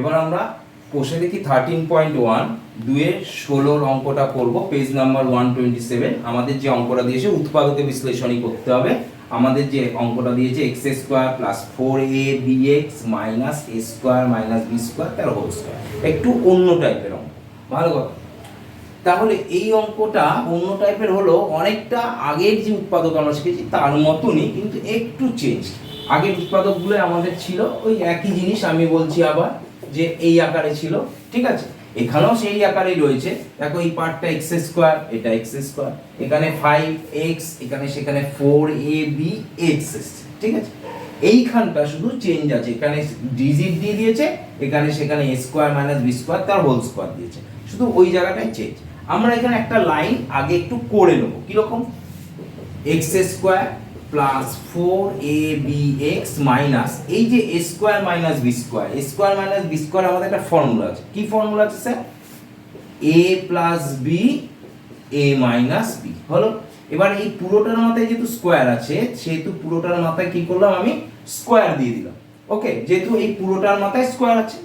এবার আমরা কোষে দেখি থার্টিন পয়েন্ট ওয়ান দুয়ে ষোলোর অঙ্কটা করব page number one twenty seven আমাদের যে অঙ্কটা দিয়েছে উৎপাদকে বিশ্লেষণই করতে হবে। আমাদের যে অঙ্কটা দিয়েছে x square plus four a b x minus a square minus b square তার হোল স্কোয়ার একটু অন্য টাইপের অঙ্ক। ভালো কথা। তাহলে এই অঙ্কটা অন্য টাইপের হলো, অনেকটা আগের যে উৎপাদক আমরা শিখেছি, তার মতনই, কিন্তু একটু চেঞ্জ আগের উৎপাদকগুলো আমাদের ছিল, ওই একই জিনিস আমি বলছি আবার। যে এই আকারে ছিল, ঠিক আছে? এখানেও সেই আকারেই রয়েছে। দেখো এই পার্টটা এক্স স্কোয়ার এটা এক্স স্কোয়ার এখানে ফাইভ এক্স এখানে সেখানে ফোর এ বি এক্স ঠিক আছে? এইখানটা শুধু চেঞ্জ আছে। এখানে ডিজিট দিয়ে দিয়েছে, এখানে সেখানে a square minus b square তার হোল স্কোয়ার দিয়েছে। শুধু ওই জায়গাটাই চেঞ্জ আমরা এখানে একটা লাইন আগে একটু করে নেব। কীরকম? X square plus four a b x minus এই যে a square minus b square square minus b square আমাদের একটা ফর্মুলা আছে। কি ফর্মুলা আছে sir? A plus b a minus b হলো? এবার এই পুরোটার মাথায় যেহেতু স্কোয়ার আছে, সেহেতু পুরোটার মাথায় কি করলাম আমি? স্কোয়ার দিয়ে দিলাম। ওকে? যেহেতু এই পুরোটার মাথায় স্কোয়ার আছে।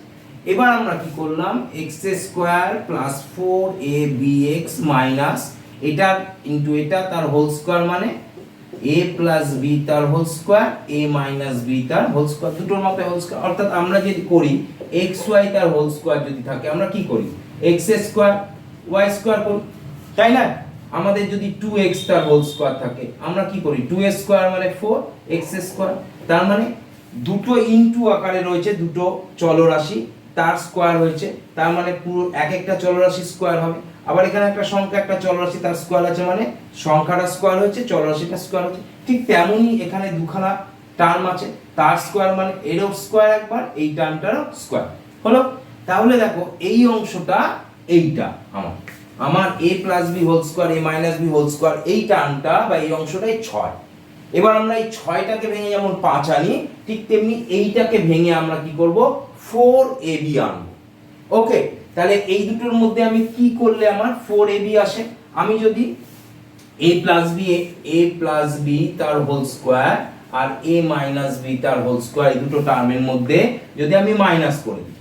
এবার আমরা কি করলাম? X square plus four a b x minus এটা ইন্টু এটা তার হোল স্কোয়ার মানে এ প্লাস বি তার whole square a minus b তার হোল স্কোয়ার দুটোর মাথায় হোল স্কোয়ার অর্থাৎ আমরা যদি করি এক্স ওয়াই তার হোল স্কোয়ার যদি থাকে, আমরা কি করি? এক্স স্কোয়ার ওয়াই স্কোয়ার করি তাই না? আমাদের যদি টু এক্স তার হোল স্কোয়ার থাকে, আমরা কি করি? টু স্কোয়ার মানে ফোর এক্স স্কোয়ার তার মানে দুটো ইনটু আকারে রয়েছে, দুটো চলরাশি। তার স্কোয়ার হয়েছে, তার মানে পুরো এক একটা চলরাশি স্কোয়ার হবে। আবার এখানে একটা সংখ্যা, একটা চলরাশি তার স্কোয়ার আছে মানে সংখ্যাটা স্কোয়ার হয়েছে চলরাশিটা স্কোয়ার হচ্ছে। ঠিক তেমনই এখানে দুখানা টার্ম আছে। তার স্কোয়ার মানে এরও স্কোয়ার একবার, এই টার্মটারও স্কোয়ার হলো, তাহলে দেখো, এই অংশটা এইটা আমার। আমার a plus b whole square a minus b whole square এই টার্মটা বা এই অংশটাই ছয়। এবার আমরা এই ছয়টাকে ভেঙে যেমন পাঁচ আনি, ঠিক তেমনি এইটাকে ভেঙে আমরা কি করব? ফোর এ বি আনব। ওকে তাহলে এই দুটোর মধ্যে আমি কি করলে আমার ফোর এ বি আসে? আমি যদি a plus b a plus b তার হোল স্কোয়ার আর এ মাইনাস বি তার হোল স্কোয়ার এই দুটো টার্মের মধ্যে যদি আমি মাইনাস করে দিই।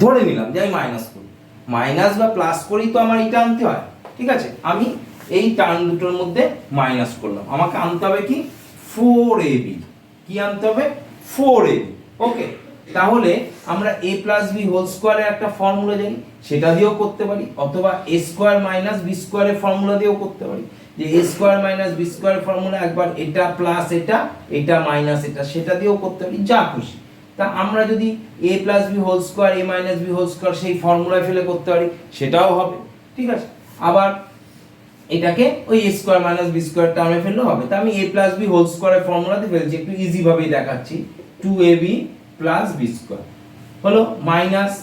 ধরে নিলাম যে আমি মাইনাস করি। মাইনাস বা প্লাস করেই তো আমার এটা আনতে হয়। ঠিক আছে? আমি এই টার্ম দুটোর মধ্যে মাইনাস করলাম। আমাকে আনতে হবে কি? ফোর এ বি কি আনতে হবে? ফোর এ বি ওকে তাহলে আমরা এ প্লাস বি হোল স্কোয়ারের একটা ফর্মুলা জানি, সেটা দিয়েও করতে পারি, অথবা এ স্কোয়ার মাইনাস বি স্কোয়ারের ফর্মুলা দিয়েও করতে পারি। যে এ স্কোয়ার মাইনাস বি স্কোয়ারের ফর্মুলা একবার এটা প্লাস এটা এটা মাইনাস এটা, সেটা দিয়েও করতে পারি, যা খুশি। তা আমরা যদি a plus b whole square a minus b whole square সেই ফর্মুলায় ফেলে করতে পারি, সেটাও হবে, ঠিক আছে? আবার এটাকে ওই a square minus b square টার্মে ফেললেও হবে। তা আমি এ প্লাস বি হোল স্কোয়ারের ফর্মুলাতে ফেলছি, একটু ইজি ভাবেই দেখাচ্ছি। Two a b plus b square হলো minus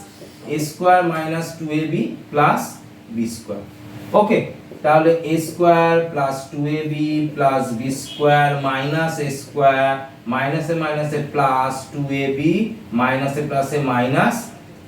a square minus two a b plus b square okay তাহলে a square plus two a b plus b square minus a square মাইনাসে মাইনাসে plus two A B মাইনাসে প্লাসে minus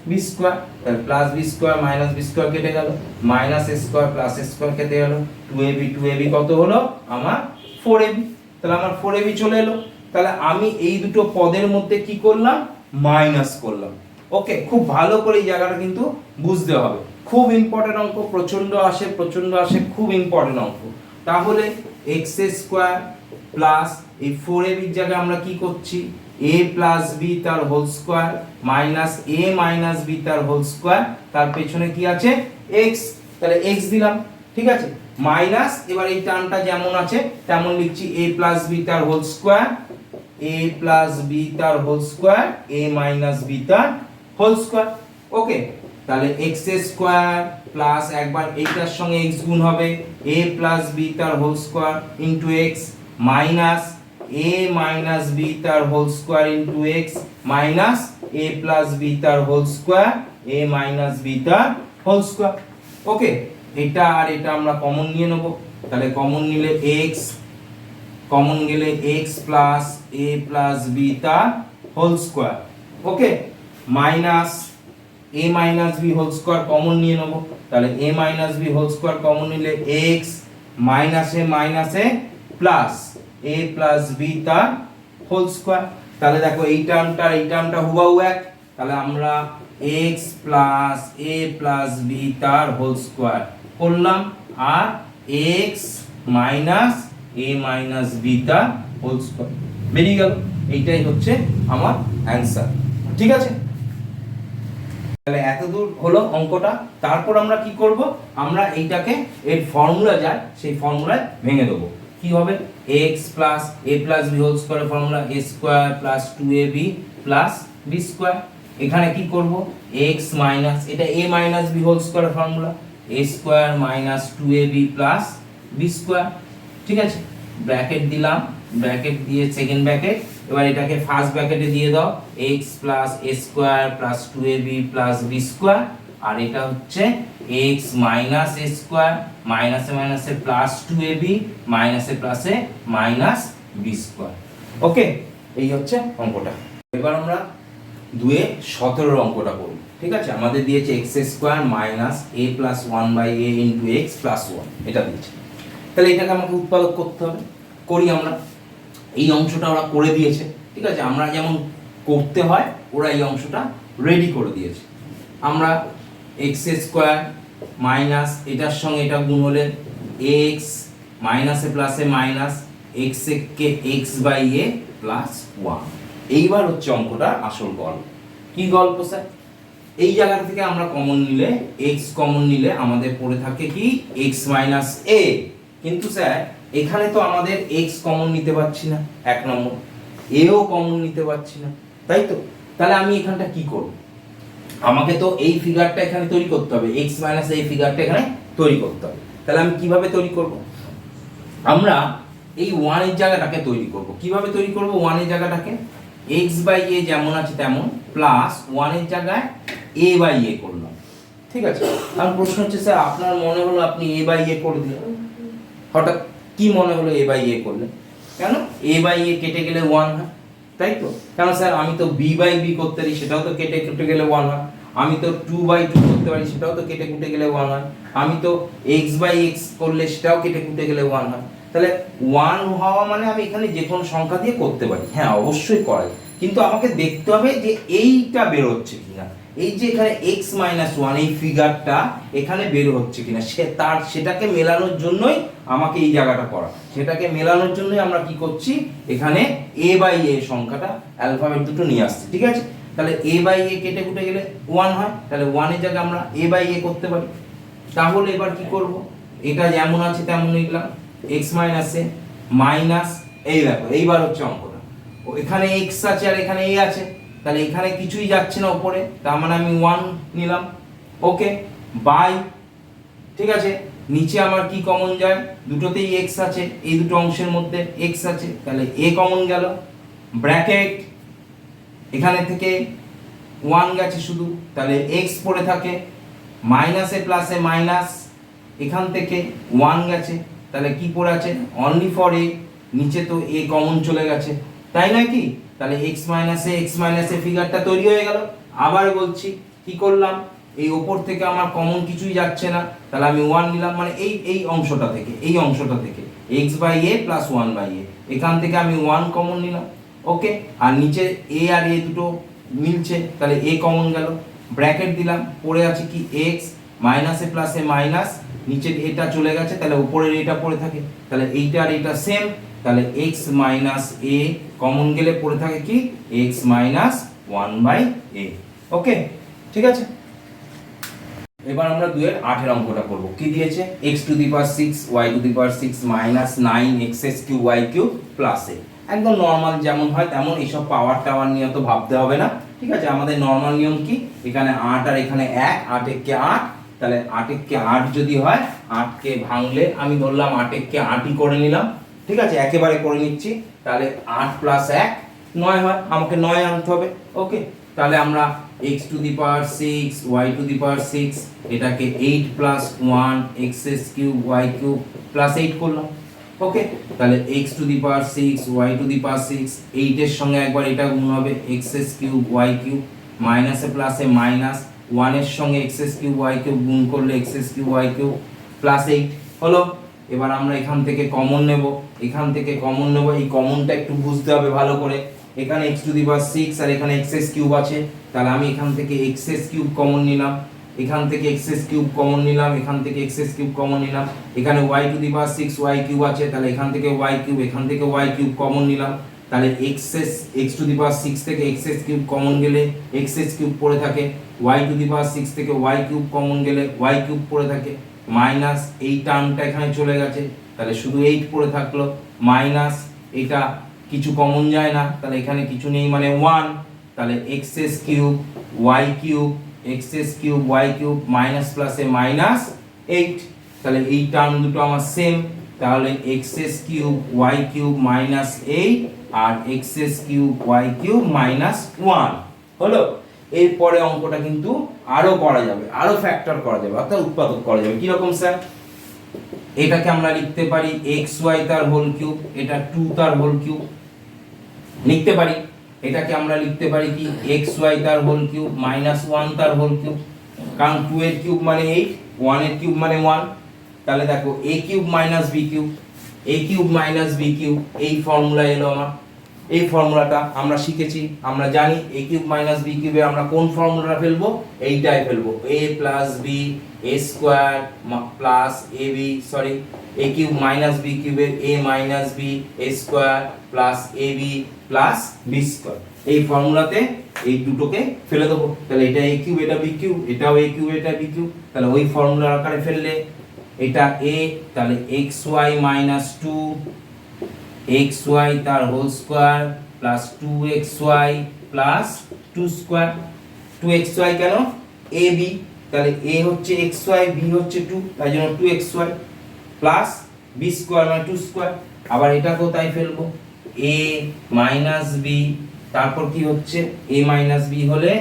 B square তাহলে plus b square minus b square কেটে গেল। Minus a square plus a square কেটে গেল। Two a b two a b কত হলো? আমার ফোর এ বি তাহলে আমার ফোর এ বি চলে এলো। তাহলে আমি এই দুটো পদের মধ্যে কি করলাম? মাইনাস করলাম। ওকে, খুব ভালো করে এই জায়গাটা কিন্তু বুঝতে হবে। খুব ইম্পর্টেন্ট অঙ্ক প্রচণ্ড আসে প্রচণ্ড আসে, খুব ইম্পর্টেন্ট অঙ্ক। তাহলে এক্স স্কোয়ার প্লাস এই ফোর এ বির জায়গায় আমরা কি করছি? এ প্লাস বি তার whole square minus a minus b তার হোল স্কোয়ার তার পেছনে কি আছে? এক্স তাহলে এক্স দিলাম, ঠিক আছে? মাইনাস এবার এই টার্মটা যেমন আছে, তেমন লিখছি এ প্লাস বি তার whole square a plus b তার whole square a minus b তার হোল স্কোয়ার ওকে তাহলে এক্স স্কোয়ার প্লাস একবার এইটার সঙ্গে এক্স গুণ হবে এ প্লাস বি তার whole square into x minus a minus b তার whole square into x minus a plus b তার whole square a minus b তার হোল স্কোয়ার ওকে এটা আর এটা আমরা কমন নিয়ে নেব। তাহলে কমন নিলে এক্স কমন গেলে x plus a plus b তার whole square okay minus a minus b whole square common নিয়ে নেব। তাহলে a minus b whole square common নিলে এক্স মাইনাসে মাইনাসে প্লাস এ প্লাস বি তার হোল স্কোয়ার তাহলে দেখো এই টার্মটা এই টার্মটা হুবাহু এক। তাহলে আমরা x plus a plus b তার হোল স্কোয়ার করলাম। আর x minus a minus b তার হোল স্কোয়ার বেরিয়ে গেল। এইটাই হচ্ছে আমার অ্যান্সার ঠিক আছে? তাহলে এত দূর হলো অঙ্কটা। তারপর আমরা কি করব? আমরা এইটাকে, এর ফর্মুলা যায়, সেই ফর্মুলায় ভেঙে দেবো। কি হবে? X plus a plus b whole স্কোয়ারের formula a square plus two a b plus b square এখানে কি করব? এক্স মাইনাস এটা এ মাইনাস বি হোল স্কোয়ারের formula a square minus two a b plus b square ঠিক আছে? Bracket দিলাম bracket দিয়ে সেকেন্ড ব্র্যাকেট এবার এটাকে ফার্স্ট ব্র্যাকেটে দিয়ে দাও x plus a square plus two a b plus b square আর এটা হচ্ছে এক্স মাইনাস এ স্কোয়ার মাইনাসে মাইনাসে প্লাস টু এ বি মাইনাসে প্লাসে মাইনাস বি স্কোয়ার ওকে এই হচ্ছে অঙ্কটা। এবার আমরা দুয়ে সতেরোর অঙ্কটা করব। ঠিক আছে? আমাদের দিয়েছে x square minus a plus one by a into x plus one এটা দিয়েছে। তাহলে এটাকে আমাকে উৎপাদক করতে হবে। করি আমরা। এই অংশটা ওরা করে দিয়েছে, ঠিক আছে? আমরা যেমন করতে হয়, ওরা এই অংশটা রেডি করে দিয়েছে। আমরা এক্স স্কোয়ার মাইনাস এটার সঙ্গে এটা গুণ হলে এক্স মাইনাসে প্লাসে minus x K x by a plus one এইবার হচ্ছে অঙ্কটা আসল গল্প। কি গল্প, স্যার? এই জায়গা থেকে আমরা কমন নিলে এক্স কমন নিলে আমাদের পড়ে থাকে কি? এক্স মাইনাস এ কিন্তু স্যার, এখানে তো আমাদের এক্স কমন নিতে পারছি না, এক নম্বর। এও কমন নিতে পারছি না, তাই তো? তাহলে আমি এখানটা কি করব? আমাকে তো এই ফিগারটা এখানে তৈরি করতে হবে এক্স মাইনাস এই ফিগারটা এখানে তৈরি করতে হবে। তাহলে আমি কীভাবে তৈরি করব? আমরা এই ওয়ানের জায়গাটাকে তৈরি করব। কীভাবে তৈরি করব ওয়ানের জায়গাটাকে? এক্স বাই এ যেমন আছে তেমন প্লাস ওয়ানের জায়গায় এ বাই এ করলাম। ঠিক আছে? আমার প্রশ্ন হচ্ছে, স্যার, আপনার মনে হলো আপনি এ বাই এ করে দিলেন। হঠাৎ কি মনে হলো এ বাই এ করলেন? কেন? এ বাই এ কেটে গেলে ওয়ান হয়, তাই তো? কেন স্যার, আমি তো বি বাই বি করতে পারি, সেটাও তো কেটে কেটে গেলে ওয়ান হয়। আমি তো টু বাই টু করতে পারি, সেটাও তো কেটে কুটে গেলে ওয়ান হয়। আমি তো এক্স বাই এক্স করলে সেটাও কেটে কুটে গেলে ওয়ান হয়। তাহলে ওয়ান হওয়া মানে আমি এখানে যে কোনো সংখ্যা দিয়ে করতে পারি। হ্যাঁ অবশ্যই করাই কিন্তু আমাকে দেখতে হবে যে এইটা বেরোচ্ছে কিনা। এই যে এখানে এক্স মাইনাস ওয়ান এই ফিগারটা এখানে বের হচ্ছে কিনা, সে তার, সেটাকে মেলানোর জন্যই আমাকে এই জায়গাটা করা। সেটাকে মেলানোর জন্যই আমরা কি করছি? এখানে এ বাই এ সংখ্যাটা অ্যালফাবেট দুটো নিয়ে আসছি, ঠিক আছে? তাহলে এ বাই এ কেটে কুটে গেলে ওয়ান হয়, তাহলে ওয়ানের জায়গায় আমরা এ বাই এ করতে পারি। তাহলে এবার কি করব? এটা যেমন আছে তেমন লিখলাম এক্স মাইনাসে মাইনাস এই দেখো, এইবার হচ্ছে অঙ্কটা। এখানে এক্স আছে আর এখানে এ আছে। তাহলে এখানে কিছুই যাচ্ছে না উপরে, তার মানে আমি ওয়ান নিলাম। ওকে বাই ঠিক আছে? নিচে আমার কি কমন যায়? দুটোতেই এক্স আছে, এই দুটো অংশের মধ্যে এক্স আছে, তাহলে এ কমন গেল। ব্র্যাকেট এখানে থেকে ওয়ান গেছে শুধু, তাহলে এক্স পড়ে থাকে। মাইনাসে প্লাসে মাইনাস এখান থেকে ওয়ান গেছে। তাহলে কি পড়ে আছে? অনলি ফর এ নিচে তো এ কমন চলে গেছে। তাই নয় কি? তাহলে এক্স মাইনাসে এক্স মাইনাসে ফিগারটা তৈরি হয়ে গেল। আবার বলছি, কি করলাম? এই ওপর থেকে আমার কমন কিছুই যাচ্ছে না। তাহলে আমি ওয়ান নিলাম মানে এই এই অংশটা থেকে, এই অংশটা থেকে। X by a plus one by a এখান থেকে আমি ওয়ান কমন নিলাম। ওকে আর নিচে এ আর এ দুটো মিলছে, তাহলে এ কমন গেল। ব্র্যাকেট দিলাম, পড়ে আছে কি? এক্স মাইনাসে প্লাসে মাইনাস নিচের এটা চলে গেছে, তাহলে উপরের এটা পড়ে থাকে। তাহলে এইটা আর এটা সেম তাহলে এক্স মাইনাস এ কমন গেলে পড়ে থাকে কি? X minus one by a okay ঠিক আছে? এবার আমরা দুয়ের আঠের অঙ্কটা করব। কি দিয়েছে? X to the power six y to the power six minus nine x s q y q plus a একদম নর্মাল যেমন হয়, তেমন এইসব পাওয়ার টাওয়ার নিয়ে তো ভাবতে হবে না। ঠিক আছে? আমাদের নর্মাল নিয়ম কি? এখানে আট আর এখানে এক, আট এককে আট। তাহলে আট এককে আট যদি হয়, আটকে ভাঙলে আমি ধরলাম আট এককে আটই করে নিলাম। ঠিক আছে? একেবারে করে নিচ্ছি। তাহলে আট প্লাস এক, নয় হয়। আমাকে নয় আনতে হবে। ওকে তাহলে আমরা x to the power six y to the power six এটাকে eight plus one x s cube y cube plus eight করলাম। ওকে তাহলে x to the power six y to the power six এইটের সঙ্গে একবার এটা গুণ হবে x s cube y cube মাইনাসে প্লাসে মাইনাস ওয়ানের সঙ্গে x s cube y cube গুণ করলে x s cube y cube plus eight হলো? এবার আমরা এখান থেকে কমন নেব। এখান থেকে কমন নেব। এই কমনটা একটু বুঝতে হবে ভালো করে। এখানে x to the power six আর এখানে এক্স এস কিউব আছে। তাহলে আমি এখান থেকে এক্সএস কিউব কমন নিলাম। এখান থেকে এক্সএস কিউব কমন নিলাম। এখান থেকে এক্সএস কিউব কমন নিলাম। এখানে y to the power six y cube আছে। তাহলে এখান থেকে ওয়াই কিউব এখান থেকে ওয়াই কিউব কমন নিলাম। তাহলে x's x to the power six থেকে এক্সএস কিউব কমন গেলে এক্সএস কিউব পড়ে থাকে। Y to the power six থেকে ওয়াই কিউব কমন গেলে ওয়াই কিউব পড়ে থাকে। মাইনাস এই টার্মটা এখানে চলে গেছে। তাহলে শুধু এইট পড়ে থাকল মাইনাস এটা কিছু কমন যায় না, তাহলে এখানে কিছু নেই মানে ওয়ান তাহলে x's cube y cube x's cube y cube minus প্লাসে মাইনাস এইট তাহলে এই টার্ম দুটো আমার সেম তাহলে x's cube y cube minus eight আর x's cube y cube minus one হলো? এরপরে অঙ্কটা কিন্তু আরও করা যাবে, আরও ফ্যাক্টর করা যাবে, অর্থাৎ উৎপাদক করা যাবে। কীরকম স্যার এটাকে আমরা লিখতে পারি এক্স ওয়াই তার হোল কিউব এটা টু তার হোল কিউব লিখতে পারি। এটাকে আমরা লিখতে পারি কি এক্স ওয়াই তার হোল কিউব মাইনাস ওয়ান তার হোল কিউব কারণ টু এর কিউব মানে এইট ওয়ানের কিউব মানে ওয়ান তাহলে দেখো a cube minus b cube a cube minus b cube এই ফর্মুলা এলো আমার। এই ফর্মুলাটা আমরা শিখেছি, আমরা জানি এ কিউব মাইনাস বি কিউবে আমরা কোন ফর্মুলাটা ফেলব? এইটাই ফেলব। A plus b a square plus a b sorry a cube minus b কিউবের a minus b a square plus a b plus b square এই ফর্মুলাতে এই দুটোকে ফেলে দেবো। তাহলে এটা এ কিউব, এটা বি কিউব, এটাও এ কিউব, এটা বি কিউব। তাহলে ওই ফর্মুলার আকারে ফেললে এটা এ তাহলে x y minus two x y তার whole square plus two x y plus two square two x y কেন? এ বি তাহলে এ হচ্ছে এক্স ওয়াই বি হচ্ছে টু তাই জন্য two x y plus b square মানে two square আবার এটাকেও তাই ফেলব? এ মাইনাস বি তারপর কি হচ্ছে? এ মাইনাস বি হলে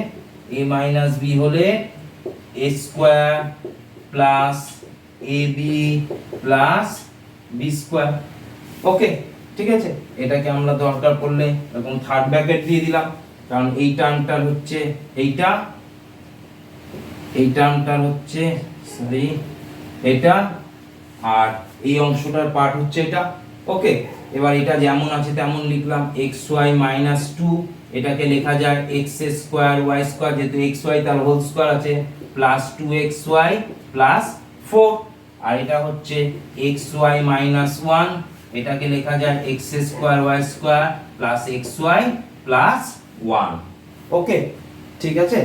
এ মাইনাস বি হলে a square plus a b plus b square okay ঠিক আছে? এটাকে আমরা দরকার পড়লে এরকম থার্ড ব্র্যাকেট দিয়ে দিলাম। কারণ এই টার্মটার হচ্ছে এইটা, এই টার্মটার হচ্ছে সরি এটা, আর এই অংশটার পার্ট হচ্ছে এটা। ওকে, এবার এটা যেমন আছে তেমন লিখলাম এক্স ওয়াই মাইনাস টু এটাকে লেখা যায় এক্স স্কোয়ার ওয়াই স্কোয়ার যেহেতু এক্স ওয়াই তার হোল স্কোয়ার আছে plus two x y plus four আর এটা হচ্ছে এক্স ওয়াই মাইনাস ওয়ান এটাকে লেখা যায় x square y square plus x y plus one okay ঠিক আছে?